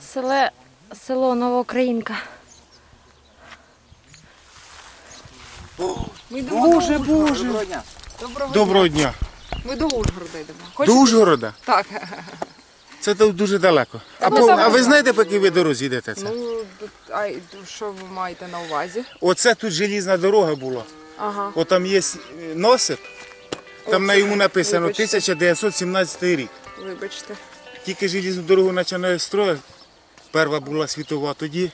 Селе, село Новоукраїнка. Боже. Боже. Доброго, Доброго дня. дня. Ми до Ужгорода йдемо. До Хочете? Ужгорода? Так. Це тут дуже далеко. А, по, а ви знаєте, по якій ви дорозі йдете це? Ну, а й- що ви маєте на увазі? Оце тут желізна дорога була. Ага. От там є носик, там на йому написано Вибачте. 1917 рік. Вибачте. Тільки желізну дорогу починає строїти. Перша була світова, тоді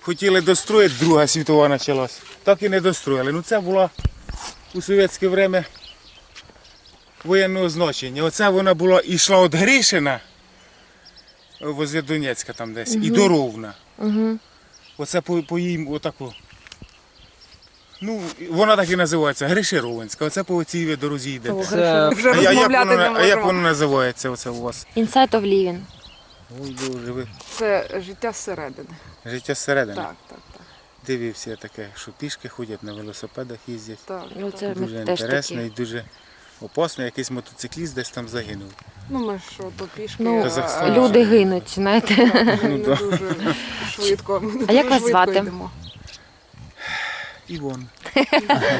хотіли достроїти, друга світова почалась. Так і не достроїли. Ну це була у совєтське время воєнного значення. Оце вона була йшла від Грішина, возле Донецька там десь, і до Ровна. Угу. Оце по, по їй отаку. Ну, вона так і називається, Гришировинська. Оце по цій дорозі йде. Вже А, я- як розмовляти воно, не на- а як можемо. воно називається оце у вас? Inside of living. Ой, Боже, ви. Це життя зсередини. Життя зсередини. Так, так, так. Дивився я таке, що пішки ходять, на велосипедах їздять. так. Ну, це Дуже теж інтересно такі. і дуже опасно. Якийсь мотоцикліст десь там загинув. Ну ми ж що, то пішки. Ну, Казахстан. люди гинуть, знаєте. Ми Ну, не да. дуже швидко. ми не А як дуже вас швидко звати? йдемо. Івон.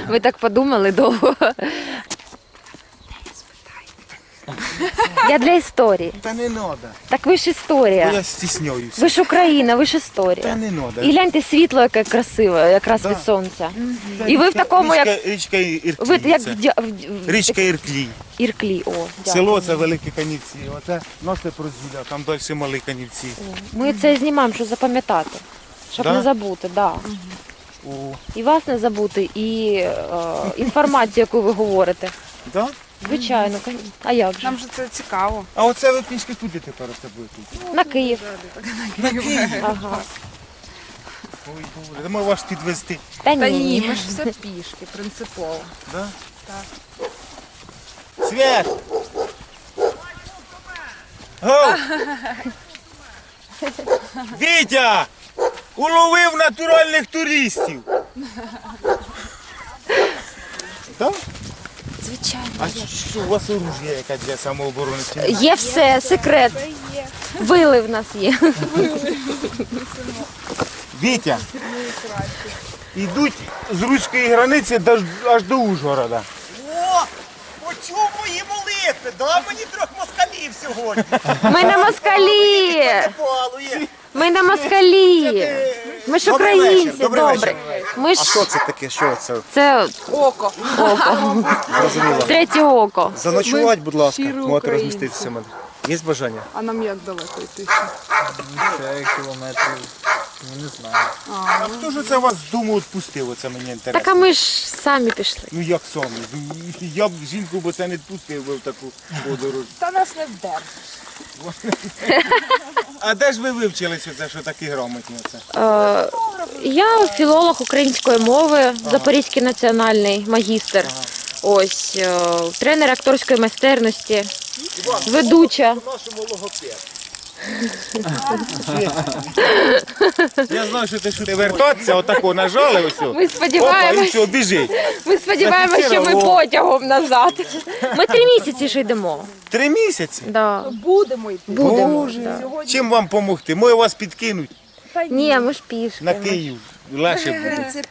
Ви так подумали довго. Я для історії. Та не треба. Так ви ж історія. Я стісняюся. Ви ж Україна, ви ж Та не треба. І гляньте світло, яке красиве, якраз від сонця. І ви в такому, як Річка, річка Ірклій. ви як це. в в- в- Річка Ірклій. Ірклі. О, дякую. Село це великі канівці. Оце носить розділя, там далі малі канівці. Ми це знімаємо, щоб запам'ятати, щоб Да? не забути, да. О, І вас не забути, і е, інформацію, яку ви говорите. да? Звичайно, а як же? Нам же це цікаво. А оце ви пішки куди тепер оце будете? На Київ. На Київ. Ага. Ой, Боже, та вас підвезти. Та Та ні. ні, ми ж все пішки, принципово. Да? Свят! Гоу! Вітя! Уловив натуральних туристів. Так? Звичайно. А що у вас оружие яке для самооборони? Є все, секрет. Вили в нас є. Вітя! Йдуть з руської границі аж до Ужгорода. О, почув мої молитви, да мені трьох москалів сьогодні. Ми на москалі. Ми на москалі. Ми ж Добрий українці, вечір, добре. Ми А що це таке? Що це? це Око. око. Зрозуміло. Третє око. Заночувати, будь ласка, щиро можете українці. розміститися в мене. Є бажання? А нам як далеко йти? Ще А хто ж це вас з дому відпустив? Оце мені інтересно. Так а ми ж самі пішли. Ну як самі? Ну, Я б жінку бо це не відпустив би в таку подорож. Та нас не вдер. А де ж ви вивчилися це, що такі грамотні оце? Е, я філолог української мови, Запорізький національний магістр. Ось е, тренер акторської майстерності, ведуча. Нашому логопед. Я знаю, що ти ти вертатися, отако нажали ось. Ми Опа, і сподіваємось, все, біжить. ми сподіваємось, що ми потягом назад. Ми три місяці ж йдемо. Три місяці? Да. Будемо йти. Будемо. Боже, Да. чим вам допомогти? Ми вас підкинуть Ні, ми ж пішки. на Київ. Легше буде.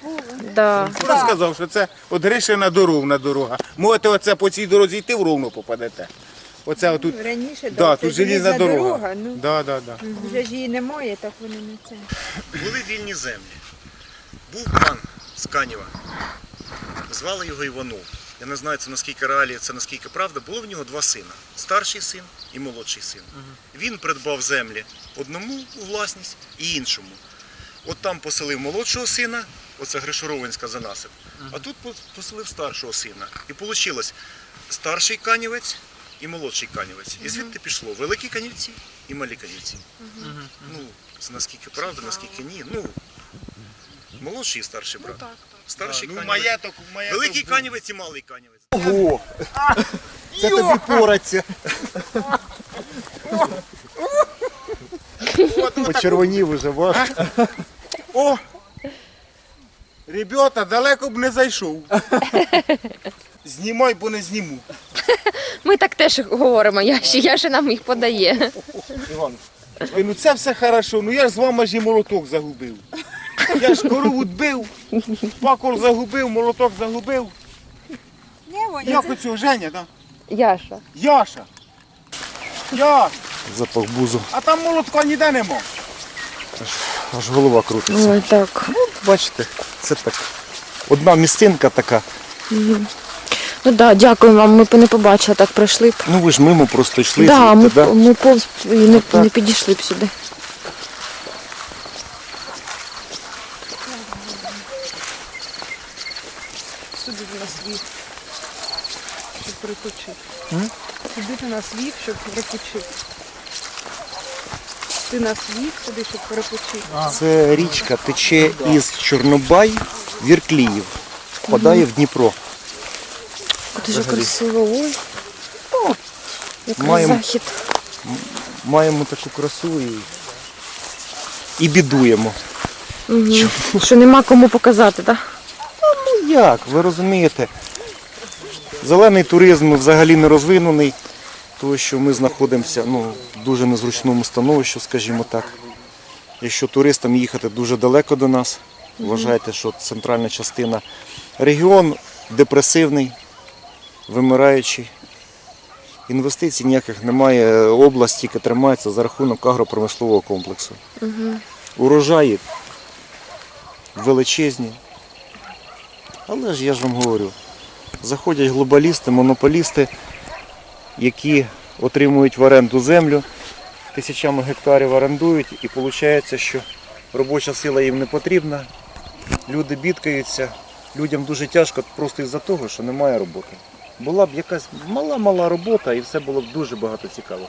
Да. Хто сказав, що це от Гришина до Ровна дорога. Можете оце по цій дорозі йти в Ровно попадете. Оце отут. Раніше Да, тут желізна дорога. дорога, ну Да, да, да. вже ж її немає, так воно не це. Були вільні землі. Був пан з Канєва. Звали його Іванов. Я не знаю, це наскільки реалія, це наскільки правда. Було в нього два сина: старший син і молодший син. Він придбав землі одному у власність і іншому. От там поселив молодшого сина, оце Гришоровинська занасип, а тут по- поселив старшого сина. І вийшло старший канівець і молодший канівець. І звідти пішло великі канівці і малі канівці. Ну, це наскільки правда, наскільки ні. Ну, молодший і старший брат. Старший Ну, канівець. Великий канівець і малий канівець. Ого! Це тобі пораться. Почервонів уже ваш. О! Ребята, далеко б не зайшов. Знімай, бо не зніму. Ми так теж говоримо, Яші, Яша нам їх подає. Іван, ой, ну це все хорошо, ну я ж з вами ж і молоток загубив. Я ж корову дбив, пакол загубив, молоток загубив. Ні, Воня, Як оцього Женя, так? Яша. Яша. Яш, Запах бузу. а там молотка ніде нема. Аж голова крутиться. Ой, так. Бачите, це так. Одна містинка така. Ну да, дякую вам. Ми б не побачили, так пройшли б. Ну ви ж мимо просто йшли. Да, ми, звідти, да? ми повз і не, Отак. не підійшли б сюди. Сюди ти нас вів, щоб перепочити. Сюди ти нас вів, щоб перепочити. Ти нас вів сюди, щоб перепочити. Це річка тече із Чорнобай в Іркліїв, впадає в Дніпро. Дуже красиво. Ой. Який Маємо- захід. Маємо таку красу і, і бідуємо. Угу. Що нема кому показати, так? Ну як, ви розумієте? Зелений туризм взагалі не розвинений, тому що ми знаходимося ну, в дуже незручному становищі, скажімо так. Якщо туристам їхати дуже далеко до нас, вважайте, що центральна частина. Регіон депресивний, вимираючий. Інвестицій ніяких немає, область тільки тримається за рахунок агропромислового комплексу. Урожаї величезні. Але ж я ж вам говорю, заходять глобалісти, монополісти, які отримують в оренду землю, тисячами гектарів орендують, і виходить, що робоча сила їм не потрібна, люди бідкаються, людям дуже тяжко просто із-за того, що немає роботи. Була б якась мала-мала робота і все було б дуже багато цікаво.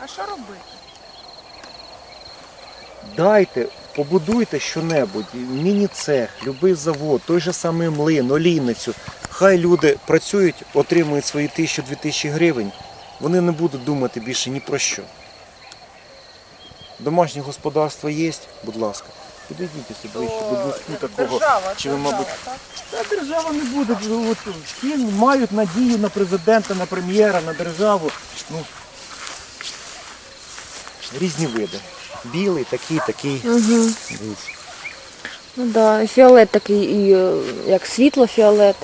А що робити? Дайте, побудуйте що-небудь, міні-цех, любий завод, той же самий млин, олійницю. Хай люди працюють, отримують свої тисячу-дві тисячі гривень, вони не будуть думати більше ні про що. Домашнє господарство є, будь ласка. Підійдіть ближче до близьку такого. Держава, Чи ви, мабуть, так? Та держава не буде. От, всі мають надію на президента, на прем'єра, на державу. Ну, різні види. Білий, такий, такий. Угу. Ну да, і фіолет такий, і, е, як світло фіолет.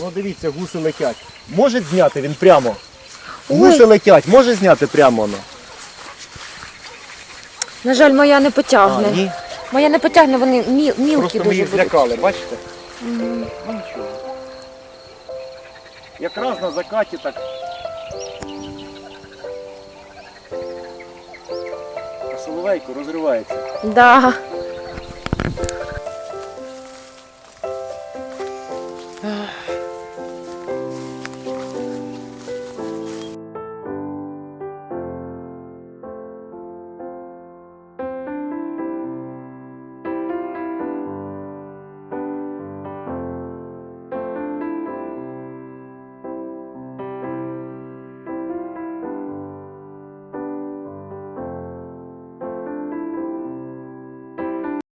Ну дивіться, гуси летять. Може зняти він прямо? Ой. Летять, може зняти прямо воно? На жаль, моя не А, потягне. ні. Моя не потягне, вони мі- мілкі Просто ми дуже їх будуть. злякали, бачите? Ну нічого. Якраз на закаті так. А соловейко розривається. Да.